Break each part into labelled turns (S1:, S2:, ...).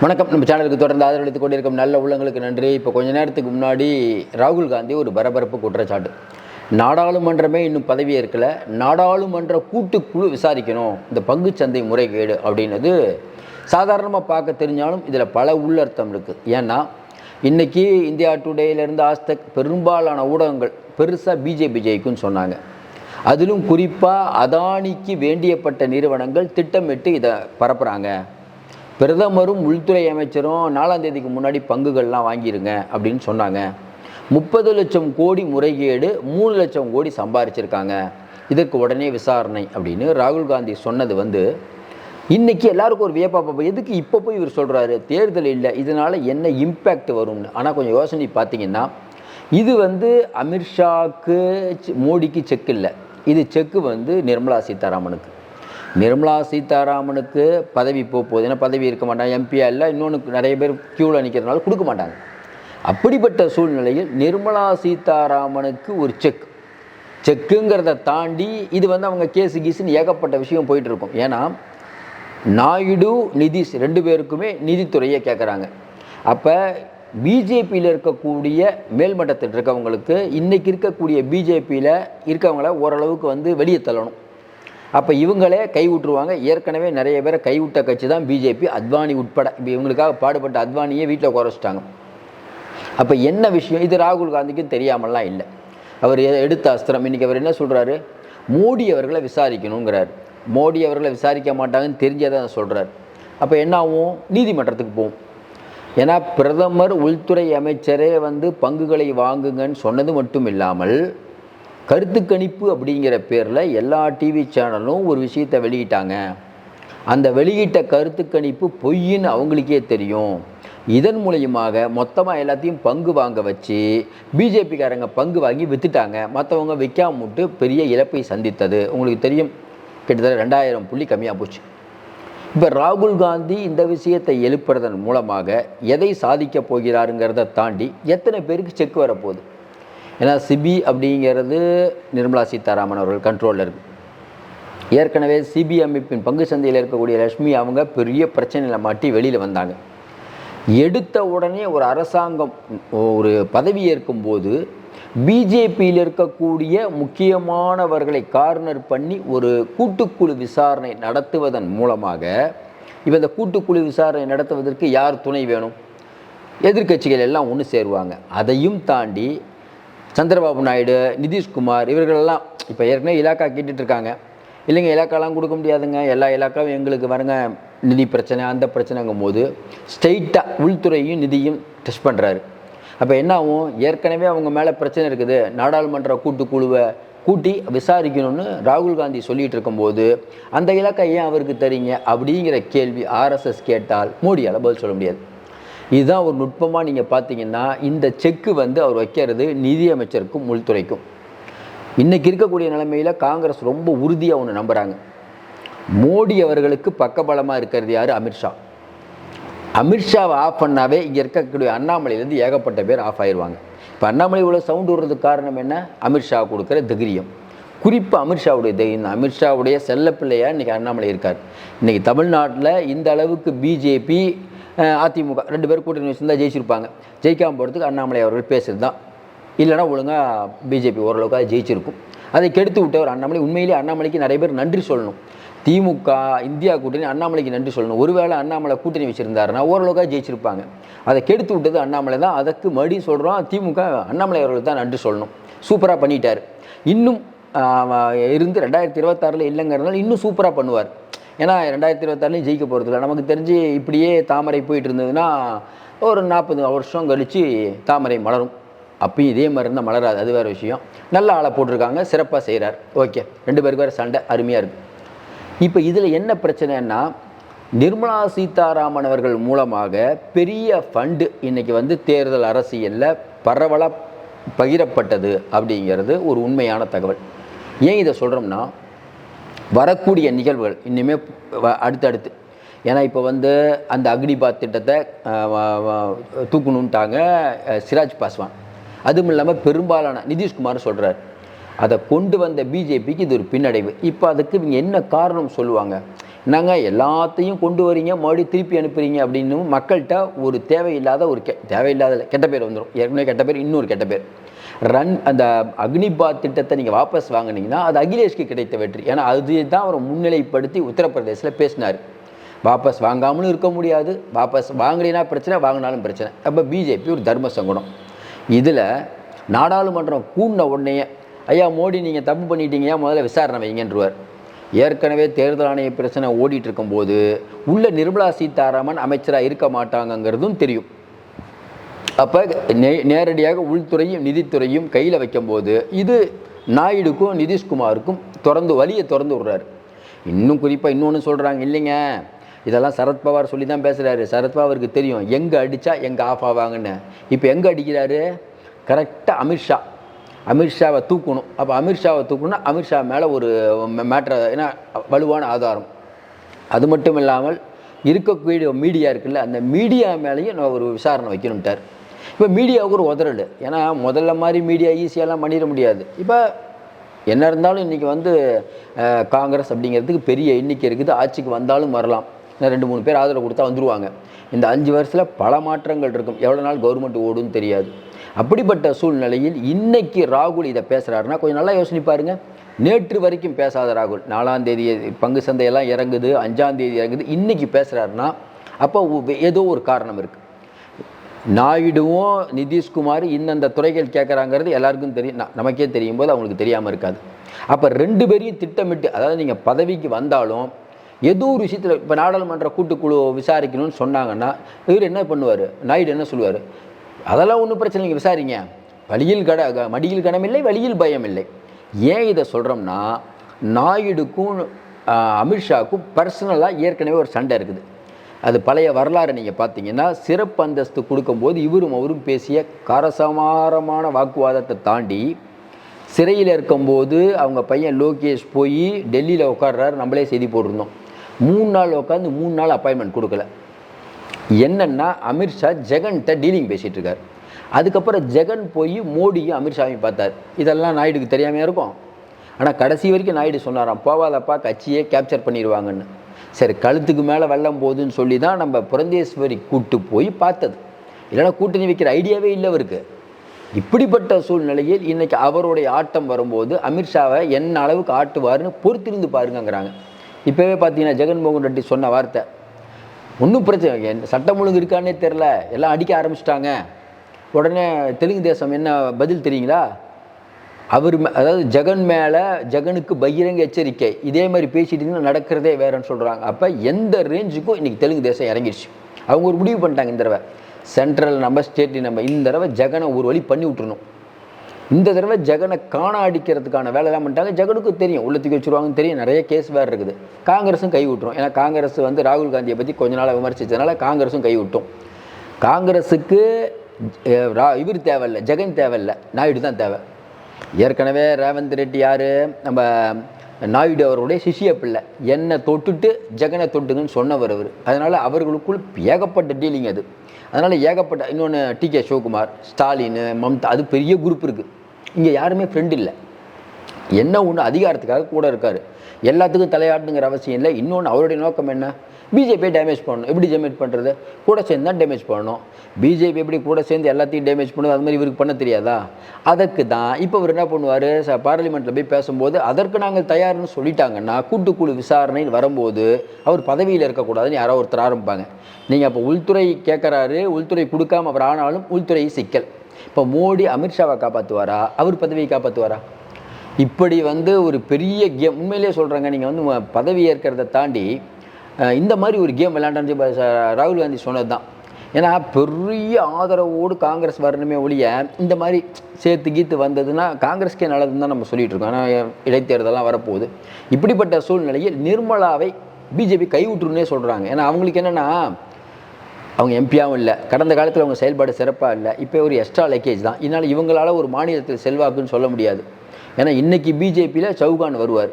S1: வணக்கம். நம்ம சேனலுக்கு தொடர்ந்து ஆதரவளித்து கொண்டிருக்கும் நல்ல உள்ளங்களுக்கு நன்றி. இப்போ கொஞ்ச நேரத்துக்கு முன்னாடி ராகுல் காந்தி ஒரு பரபரப்பு குற்றச்சாட்டு. நாடாளுமன்றமே இன்னும் பதவி ஏற்கல. நாடாளுமன்ற கூட்டுக்குழு விசாரிக்கணும். இந்த பங்குச்சந்தை முறைகேடு அப்படின்னது சாதாரணமாக பார்க்க தெரிஞ்சாலும் இதில் பல உள்ளர்த்தம் இருக்குது ஏன்னா இன்றைக்கி இந்தியா டுடேலேருந்து ஆஸ்தக் பெரும்பாலான ஊடகங்கள் பெருசாக பிஜேபி ஜெயிக்கும்னு சொன்னாங்க. அதிலும் குறிப்பாக அதானிக்கு வேண்டியப்பட்ட நிறுவனங்கள் திட்டமிட்டு இதை பரப்புகிறாங்க பிரதமரும் உள்துறை அமைச்சரும் நாலாம் தேதிக்கு முன்னாடி பங்குகள்லாம் வாங்கிருங்க அப்படின்னு சொன்னாங்க. முப்பது லட்சம் கோடி முறைகேடு மூணு லட்சம் கோடி சம்பாரிச்சிருக்காங்க. இதற்கு உடனே விசாரணை அப்படின்னு ராகுல் காந்தி சொன்னது வந்து இன்றைக்கி எல்லாருக்கும் ஒரு வியப்பா பார்ப்போம் எதுக்கு இப்போ போய் இவர் சொல்கிறாரு தேர்தல் இல்லை. இதனால் என்ன இம்பேக்ட் வரும்னு. ஆனால் கொஞ்சம் யோசனை பார்த்தீங்கன்னா இது வந்து அமித்ஷாக்கு மோடிக்கு செக் இல்லை. இது செக்கு வந்து நிர்மலா சீதாராமனுக்கு. நிர்மலா சீதாராமனுக்கு பதவி போக போகுது. ஏன்னா பதவி இருக்க மாட்டாங்க. எம்பியா இல்லை இன்னொன்று நிறைய பேர் க்யூவில் நிற்கிறதுனால கொடுக்க மாட்டாங்க. அப்படிப்பட்ட சூழ்நிலையில் நிர்மலா சீதாராமனுக்கு ஒரு செக் செக்குங்கிறத தாண்டி இது வந்து அவங்க கேஸு கீஸுன்னு ஏகப்பட்ட விஷயம் போயிட்டுருக்கும். ஏன்னா நாயுடு நிதிஷ் ரெண்டு பேருக்குமே நிதித்துறையை கேட்குறாங்க அப்போ பிஜேபியில் இருக்கக்கூடிய மேல்மட்டத்தில் இருக்கவங்களுக்கு இன்றைக்கி இருக்கக்கூடிய பிஜேபியில் இருக்கவங்கள ஓரளவுக்கு வந்து வெளியே தள்ளணும். அப்போ இவங்களே கை விட்டுருவாங்க ஏற்கனவே நிறைய பேரை கைவிட்ட கட்சி தான் பிஜேபி அத்வானி உட்பட. இப்போ இவங்களுக்காக பாடுபட்ட அத்வானியே வீட்டில் குறைச்சிட்டாங்க அப்போ என்ன விஷயம்? இது ராகுல் காந்திக்கும் தெரியாமலாம் இல்லை. அவர் எடுத்த அஸ்திரம். இன்றைக்கி அவர் என்ன சொல்கிறாரு மோடி அவர்களை விசாரிக்கணுங்கிறார். மோடி அவர்களை விசாரிக்க மாட்டாங்கன்னு தெரிஞ்சதை தான் சொல்கிறார் அப்போ என்ன ஆகும்? நீதிமன்றத்துக்கு போகும். ஏன்னா பிரதமர் உள்துறை அமைச்சரே வந்து பங்குகளை வாங்குங்கன்னு சொன்னது மட்டும் இல்லாமல் கருத்து கணிப்பு அப்படிங்கிற பேரில் எல்லா டிவி சேனலும் ஒரு விஷயத்தை வெளியிட்டாங்க. அந்த வெளியிட்ட கருத்து கணிப்பு பொய்ன்னு அவங்களுக்கே தெரியும். இதன் மூலியமாக மொத்தமாக எல்லாத்தையும் பங்கு வாங்க வச்சு பிஜேபிக்காரங்க பங்கு வாங்கி வித்துட்டாங்க. மற்றவங்க விற்காம விட்டு பெரிய இழப்பை சந்தித்தது. உங்களுக்கு தெரியும் கிட்டத்தட்ட ரெண்டாயிரம் புள்ளி கம்மியாக போச்சு. இப்போ ராகுல் காந்தி இந்த விஷயத்தை எழுப்புறதன் மூலமாக எதை சாதிக்க போகிறாருங்கிறத தாண்டி எத்தனை பேருக்கு செக் வரப்போகுது? ஏன்னா சிபி அப்படிங்கிறது நிர்மலா சீதாராமன் அவர்கள் கண்ட்ரோலில் இருக்குது ஏற்கனவே சிபி அமைப்பின் பங்கு சந்தையில் இருக்கக்கூடிய லட்சுமி அவங்க பெரிய பிரச்சனையில் மாட்டி வெளியில் வந்தாங்க. எடுத்த உடனே ஒரு அரசாங்கம் ஒரு பதவி ஏற்கும்போது பிஜேபியில் இருக்கக்கூடிய முக்கியமானவர்களை கார்னர் பண்ணி ஒரு கூட்டுக்குழு விசாரணை நடத்துவதன் மூலமாக இப்போ இந்த கூட்டுக்குழு விசாரணை நடத்துவதற்கு யார் துணை வேணும்? எதிர்க்கட்சிகள் எல்லாம் ஒன்று சேருவாங்க. அதையும் தாண்டி சந்திரபாபு நாயுடு நிதிஷ்குமார் இவர்களெல்லாம் இப்போ ஏற்கனவே இலாக்கா கேட்டுட்டு இருக்காங்க இல்லைங்க இலாக்காலாம் கொடுக்க முடியாதுங்க. எல்லா இலாக்காவும் எங்களுக்கு வருங்க. நிதி பிரச்சனை அந்த பிரச்சனைங்கும் போது ஸ்ட்ரெயிட்டாக உள்துறையும் நிதியும் டெஸ்ட் பண்ணுறாரு அப்போ என்ன ஆகும்? ஏற்கனவே அவங்க மேலே பிரச்சனை இருக்குது. நாடாளுமன்ற கூட்டுக்குழுவை கூட்டி விசாரிக்கணும்னு ராகுல் காந்தி சொல்லிகிட்டு இருக்கும்போது அந்த இலாக்கா ஏன் அவருக்கு தரீங்க? அப்படிங்கிற கேள்வி ஆர்எஸ்எஸ் கேட்டால் மோடியால் பதில் சொல்ல முடியாது. இதுதான் ஒரு நுட்பமாக நீங்கள் பார்த்தீங்கன்னா இந்த செக்கு வந்து அவர் வைக்கிறது நிதியமைச்சருக்கும் உள்துறைக்கும். இன்றைக்கி இருக்கக்கூடிய நிலைமையில் காங்கிரஸ் ரொம்ப உறுதியாக ஒன்று நம்புகிறாங்க மோடி அவர்களுக்கு பக்கபலமாக இருக்கிறது யார்? அமித்ஷா அமித்ஷாவை ஆஃப் பண்ணாவே இங்கே இருக்கக்கூடிய அண்ணாமலையிலேருந்து ஏகப்பட்ட பேர் ஆஃப் ஆயிடுவாங்க இப்போ அண்ணாமலை இவ்வளோ சவுண்ட் விடுறதுக்கு காரணம் என்ன? அமித்ஷா கொடுக்குற தைரியம். குறிப்பாக அமித்ஷாவுடைய தைரியம் அமித்ஷாவுடைய செல்லப்பிள்ளையாக இன்றைக்கி அண்ணாமலை இருக்கார். இன்றைக்கி தமிழ்நாட்டில் இந்த அளவுக்கு பிஜேபி அதிமுக. ரெண்டு பேரும் கூட்டணி வச்சுருந்தா ஜெயிச்சிருப்பாங்க. ஜெயிக்காமல் போகிறதுக்கு அண்ணாமலை அவர்கள் பேசுறது தான் இல்லைன்னா ஒழுங்காக பிஜேபி ஓரளவுக்கு அது ஜெயிச்சிருக்கும். அதை கெடுத்து விட்டவர் அண்ணாமலை. உண்மையிலேயே அண்ணாமலைக்கு நிறைய பேர் நன்றி சொல்லணும். திமுக இந்தியா கூட்டணி அண்ணாமலைக்கு நன்றி சொல்லணும். ஒருவேளை அண்ணாமலை கூட்டணி வச்சுருந்தாருன்னா ஓரளவுக்காக ஜெயிச்சிருப்பாங்க. அதை கெடுத்து விட்டது அண்ணாமலை தான். அதுக்கு மறுபடியும் சொல்கிறோம் திமுக அண்ணாமலை அவர்களுக்கு தான் நன்றி சொல்லணும். சூப்பராக பண்ணிட்டார். இன்னும் இருந்து ரெண்டாயிரத்தி இருபத்தாறில் இல்லைங்கிறதுனால இன்னும் சூப்பராக பண்ணுவார். ஏன்னா ரெண்டாயிரத்தி இருபத்தாறுலையும் ஜெயிக்க போகிறதில்ல நமக்கு தெரிஞ்சு இப்படியே தாமரை போயிட்டு இருந்ததுன்னா ஒரு நாற்பது வருஷம் கழித்து தாமரை மலரும். அப்பயும் இதே மாதிரி இருந்தால் மலராது. அது வேறு விஷயம். நல்ல ஆளை போட்டிருக்காங்க. சிறப்பாக செய்கிறார் ஓகே. ரெண்டு பேருக்கு வேறு சண்டை. அருமையாக இருக்குது இப்போ இதில் என்ன பிரச்சனைன்னா நிர்மலா சீதாராமன் அவர்கள் மூலமாக பெரிய ஃபண்டு இன்னைக்கு வந்து தேர்தல் அரசியலில் பரவலாக பகிரப்பட்டது அப்படிங்கிறது ஒரு உண்மையான தகவல். ஏன் இதை சொல்கிறோம்னா வரக்கூடிய நிகழ்வுகள் இனிமேல் வ- அடுத்தடுத்து. ஏன்னா இப்போ வந்து அந்த அக்னிபாத் திட்டத்தை தூக்கணுன்ட்டாங்க சிராஜ் பாஸ்வான். அதுவும் இல்லாமல் பெரும்பாலான நிதிஷ்குமார் சொல்கிறார் அதை கொண்டு வந்த பிஜேபிக்கு இது ஒரு பின்னடைவு. இப்போ அதுக்கு இவங்க என்ன காரணம் சொல்லுவாங்க? நாங்கள் எல்லாத்தையும் கொண்டு வரீங்க மறுபடியும் திருப்பி அனுப்புறீங்க அப்படின்னு மக்கள்கிட்ட ஒரு தேவையில்லாத ஒரு கெ தேவையில்லாத கெட்ட பேர் வந்துடும் ஏற்கனவே கெட்ட பேர் இன்னொரு கெட்ட பேர். ரன் அந்த அக்னிபாத் திட்டத்தை நீங்கள் வாபஸ் வாங்கினீங்கன்னா அது அகிலேஷ்க்கு கிடைத்த வெற்றி. ஏன்னா அது தான் அவரை முன்னிலைப்படுத்தி உத்தரப்பிரதேசில் பேசினார். வாபஸ் வாங்காமலும் இருக்க முடியாது. வாபஸ் வாங்கினா பிரச்சனை வாங்கினாலும் பிரச்சனை. அப்போ பிஜேபி ஒரு தர்ம சங்கடம். இதில் நாடாளுமன்றம் கூடின உடனே ஐயா மோடி நீங்கள் தப்பு பண்ணிட்டீங்க. முதல்ல விசாரணை வைங்கன்றவர். ஏற்கனவே தேர்தல் ஆணைய பிரச்சனை ஓடிட்டு இருக்கும்போது உள்ள நிர்மலா சீதாராமன் அமைச்சராக இருக்க மாட்டாங்கங்கிறதும் தெரியும். அப்போ நே நேரடியாக உள்துறையும் நிதித்துறையும் கையில் வைக்கும்போது இது நாயுடுக்கும் நிதிஷ்குமாருக்கும் திறந்து வழியை திறந்து விடுறாரு. இன்னும் குறிப்பாக இன்னொன்று சொல்கிறாங்க இல்லைங்க. இதெல்லாம் சரத்பவார் சொல்லி தான் பேசுகிறாரு சரத்பவாருக்கு தெரியும் எங்கே அடித்தா எங்கே ஆஃப் ஆவாங்கன்னு. இப்போ எங்கே அடிக்கிறாரு? கரெக்டாக அமித்ஷா அமித்ஷாவை தூக்கணும். அப்போ அமித்ஷாவை தூக்கணும்னா அமித்ஷா மேலே ஒரு மேட்ரு ஏன்னா வலுவான ஆதாரம். அது மட்டும் இல்லாமல் இருக்கக்கூடிய மீடியா இருக்குல்ல அந்த மீடியா மேலேயும் நான் ஒரு விசாரணை வைக்கணும்ட்டார். இப்போ மீடியாவுக்கு ஒரு உதறல். ஏன்னா முதல்ல மாதிரி மீடியா ஈஸியாலாம் பண்ணிட முடியாது. இப்போ என்ன இருந்தாலும் இன்றைக்கி வந்து காங்கிரஸ் அப்படிங்கிறதுக்கு பெரிய எண்ணிக்கை இருக்குது. ஆட்சிக்கு வந்தாலும் வரலாம். இன்னும் ரெண்டு மூணு பேர் ஆதரவு கொடுத்தா வந்துடுவாங்க இந்த அஞ்சு வருஷத்தில் பல மாற்றங்கள் இருக்கும். எவ்வளோ நாள் கவர்மெண்ட் ஓடுன்னு தெரியாது. அப்படிப்பட்ட சூழ்நிலையில் இன்னைக்கு ராகுல் இதை பேசுகிறாருன்னா கொஞ்சம் நல்லா யோசனை நேற்று வரைக்கும் பேசாத ராகுல். நாலாம் தேதி பங்கு சந்தையெல்லாம் இறங்குது அஞ்சாம் தேதி இறங்குது. இன்னைக்கு பேசுகிறாருன்னா அப்போ ஏதோ ஒரு காரணம் இருக்குது நாயுடுவும் நிதிஷ்குமார் இந்தந்த துறைகள் கேட்குறாங்கிறது எல்லாருக்கும் தெரியும். நமக்கே தெரியும் போது அவங்களுக்கு தெரியாமல் இருக்காது. அப்போ ரெண்டு பேரையும் திட்டமிட்டு அதாவது நீங்கள் பதவிக்கு வந்தாலும் ஏதோ ஒரு விஷயத்தில் இப்போ நாடாளுமன்ற கூட்டுக்குழு விசாரிக்கணும்னு சொன்னாங்கன்னா இவர் என்ன பண்ணுவார்? நாயுடு என்ன சொல்லுவார்? அதெல்லாம் ஒன்றும் பிரச்சனை இல்லை விசாரிங்க. வழியில் கட க- மடியில் கனமில்லை வழியில் பயம் இல்லை ஏன் இதை சொல்கிறோம்னா நாயுடுக்கும் அமித்ஷாவுக்கும் பர்சனலாக ஏற்கனவே ஒரு சண்டை இருக்குது. அது பழைய வரலாறு நீங்கள் பார்த்தீங்கன்னா சிறப்பு அந்தஸ்து கொடுக்கும்போது இவரும் அவரும் பேசிய காரசமாரமான வாக்குவாதத்தை தாண்டி சிறையில் இருக்கும்போது அவங்க பையன் லோகேஷ் போய் டெல்லியில் உட்காடுறாரு நம்மளே செய்தி போட்டிருந்தோம். மூணு நாள் உட்காந்து மூணு நாள் அப்பாயின்மெண்ட் கொடுக்கல. என்னென்னா அமித்ஷா ஜெகன்கிட்ட டீலிங் பேசிகிட்டு இருக்கார். அதுக்கப்புறம் ஜெகன் போய் மோடியும் அமித்ஷாவையும் பார்த்தார். இதெல்லாம் நாயுடுக்கு தெரியாமையாக இருக்கும்? ஆனால் கடைசி வரைக்கும் நாயுடு சொன்னாராம் போவாதப்பா கட்சியே கேப்சர் பண்ணிடுவாங்கன்னு சரி கழுத்துக்கு மேலே வெள்ளம் போகுதுன்னு சொல்லி தான் நம்ம புரந்தேஸ்வரி கூட்டு போய் பார்த்தது. இல்லைன்னா கூட்டணி வைக்கிற ஐடியாவே இல்லை அவருக்கு. இப்படிப்பட்ட சூழ்நிலையில் இன்னைக்கு அவருடைய ஆட்டம் வரும்போது அமித்ஷாவை என்ன அளவுக்கு ஆட்டுவாருன்னு பொறுத்திருந்து பாருங்கங்கிறாங்க. இப்போவே பார்த்தீங்கன்னா ஜெகன்மோகன் ரெட்டி சொன்ன வார்த்தை. ஒன்றும் பிரச்சனை என் சட்டம் ஒழுங்கு இருக்கானே தெரில எல்லாம் அடிக்க ஆரம்பிச்சிட்டாங்க. உடனே தெலுங்கு தேசம் என்ன பதில் தெரியுங்களா? அவர் மே- அதாவது ஜெகன் மேலே ஜெகனுக்கு பகிரங்க எச்சரிக்கை. இதே மாதிரி பேசிட்டு இருந்தால் நடக்கிறதே வேறன்னு சொல்கிறாங்க அப்போ எந்த ரேஞ்சுக்கும் இன்றைக்கி தெலுங்கு தேசம் இறங்கிடுச்சு அவங்க ஒரு முடிவு பண்ணிட்டாங்க இந்த தடவை. சென்ட்ரல் நம்ம ஸ்டேட் நம்ம இந்த தடவை ஜெகனை ஒரு வழி பண்ணி விட்டுருணும் இந்த தடவை ஜெகனை காண அடிக்கிறதுக்கான வேலைலாம் பண்ணிட்டாங்க. ஜெகனுக்கும் தெரியும். உள்ளத்துக்கு வச்சுருவாங்கன்னு தெரியும். நிறைய கேஸ் வேறு இருக்குது. காங்கிரஸும் கை விட்டுரும். ஏன்னா காங்கிரஸ் வந்து ராகுல் காந்தியை பற்றி கொஞ்ச நாளாக விமர்சித்ததுனால காங்கிரஸும் கை விட்டோம். காங்கிரஸுக்கு இவர் தேவையில்லை. ஜெகன் தேவையில்லை. நாயுடு தான் தேவை. ஏற்கனவே ரேவந்த் ரெட்டி யார்? நம்ம நாயுடு அவருடைய சிஷிய பிள்ளை. என்னை தொட்டுட்டு ஜெகனை தொட்டுங்கன்னு சொன்னவர் அவர். அதனால் அவர்களுக்குள் ஏகப்பட்ட டீலிங் அது. அதனால் ஏகப்பட்ட இன்னொன்று டி கே சிவகுமார் ஸ்டாலின் மம்தா அது பெரிய குரூப் இருக்குது இங்கே யாருமே ஃப்ரெண்ட் இல்லை. என்ன ஒன்று அதிகாரத்துக்காக கூட இருக்கார். எல்லாத்துக்கும் தலையாட்டுங்கிற அவசியம் இல்லை. இன்னொன்று அவருடைய நோக்கம் என்ன? பிஜேபியை டேமேஜ் பண்ணணும். எப்படி டேமேஜ் பண்ணுறது கூட சேர்ந்து தான் டேமேஜ் பண்ணணும். பிஜேபி எப்படி கூட சேர்ந்து எல்லாத்தையும் டேமேஜ் பண்ணுது? அது மாதிரி இவருக்கு பண்ண தெரியாதா? அதற்கு தான் இப்போ இவர் என்ன பண்ணுவார்? ச பார்லிமெண்ட்டில் போய் பேசும்போது அதற்கு நாங்கள் தயார்னு சொல்லிட்டாங்கன்னா கூட்டுக்குழு விசாரணைன்னு வரும்போது அவர் பதவியில் இருக்கக்கூடாதுன்னு யாரோ ஒருத்தர் ஆரம்பிப்பாங்க. நீங்கள் அப்போ உள்துறை கேட்குறாரு உள்துறை கொடுக்காம அவர் ஆனாலும் உள்துறை சிக்கல். இப்போ மோடி அமித்ஷாவை காப்பாற்றுவாரா அவர் பதவியை காப்பாற்றுவாரா இப்படி வந்து ஒரு பெரிய கேம் உண்மையிலேயே சொல்கிறாங்க நீங்கள் வந்து பதவி ஏற்கிறத தாண்டி இந்த மாதிரி ஒரு கேம் விளையாண்டான்னு ராகுல் காந்தி சொன்னது தான் ஏன்னா பெரிய ஆதரவோடு காங்கிரஸ் வரணுமே ஒழிய இந்த மாதிரி சேர்த்து கீத்து வந்ததுன்னா காங்கிரஸ்க்கே நல்லதுன்னு தான் நம்ம சொல்லிகிட்டு இருக்கோம். ஆனால் இடைத்தேர்தலாம் வரப்போகுது. இப்படிப்பட்ட சூழ்நிலையில் நிர்மலாவை பிஜேபி கைவிட்டுருன்னே சொல்கிறாங்க ஏன்னா அவங்களுக்கு என்னென்னா அவங்க எம்பியாவும் இல்லை. கடந்த காலத்தில் அவங்க செயல்பாடு சிறப்பாக இல்லை. இப்போ ஒரு எக்ஸ்ட்ரா லக்கேஜ் தான். இதனால் இவங்களால் ஒரு மாநிலத்தில் செல்வாக்குன்னு சொல்ல முடியாது. ஏன்னா இன்றைக்கி பிஜேபியில் சவுகான் வருவார்.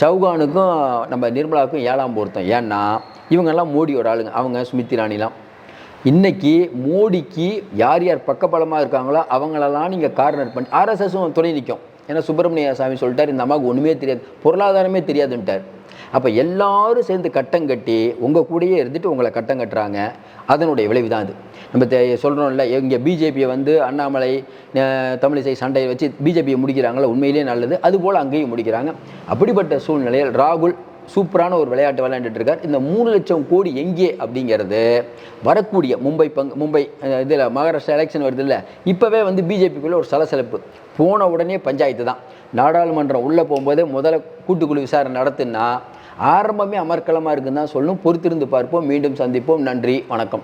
S1: சௌகானுக்கும் நம்ம நிர்மலாவுக்கும் ஏழாம் பொருத்தம். ஏன்னா இவங்கெல்லாம் மோடியோட ஆளுங்க. அவங்க சுமித்தி ராணிலாம் இன்றைக்கி மோடிக்கு யார் யார் பக்கபலமாக இருக்காங்களோ அவங்களெல்லாம் நீங்கள் கார்னர் பண்ணி ஆர்எஸ்எஸும் துணை நிற்கும் ஏன்னா சுப்பிரமணிய சாமி சொல்லிட்டார் இந்த அம்மாவுக்கு ஒன்றுமே தெரியாது பொருளாதாரமே தெரியாதுன்ட்டார். அப்போ எல்லாரும் சேர்ந்து கட்டம் கட்டி உங்கள் கூடயே இருந்துட்டு உங்களை கட்டம் கட்டுறாங்க. அதனுடைய விளைவு தான் இது நம்ம தெ- இங்கே பிஜேபியை வந்து அண்ணாமலை தமிழிசை சண்டையை வச்சு பிஜேபியை முடிக்கிறாங்களா? உண்மையிலேயே நல்லது. அதுபோல் அங்கேயும் முடிக்கிறாங்க. அப்படிப்பட்ட சூழ்நிலையில் ராகுல் சூப்பரான ஒரு விளையாட்டு விளையாண்டுட்டு இருக்கார். இந்த மூணு லட்சம் கோடி எங்கே அப்படிங்கிறது வரக்கூடிய மும்பை பங்கு மும்பை இதில் மகாராஷ்டிரா எலெக்ஷன் வருது இல்லை இப்போவே வந்து பிஜேபிக்குள்ளே ஒரு சலசலப்பு. போன உடனே பஞ்சாயத்து தான். நாடாளுமன்றம் உள்ளே போகும்போது முதல்ல கூட்டுக்குழு விசாரணை நடத்துன்னா ஆரம்பமே அமர்க்கலமாக இருக்குன்னு தான் சொல்லணும் பொறுத்திருந்து பார்ப்போம். மீண்டும் சந்திப்போம். நன்றி. வணக்கம்.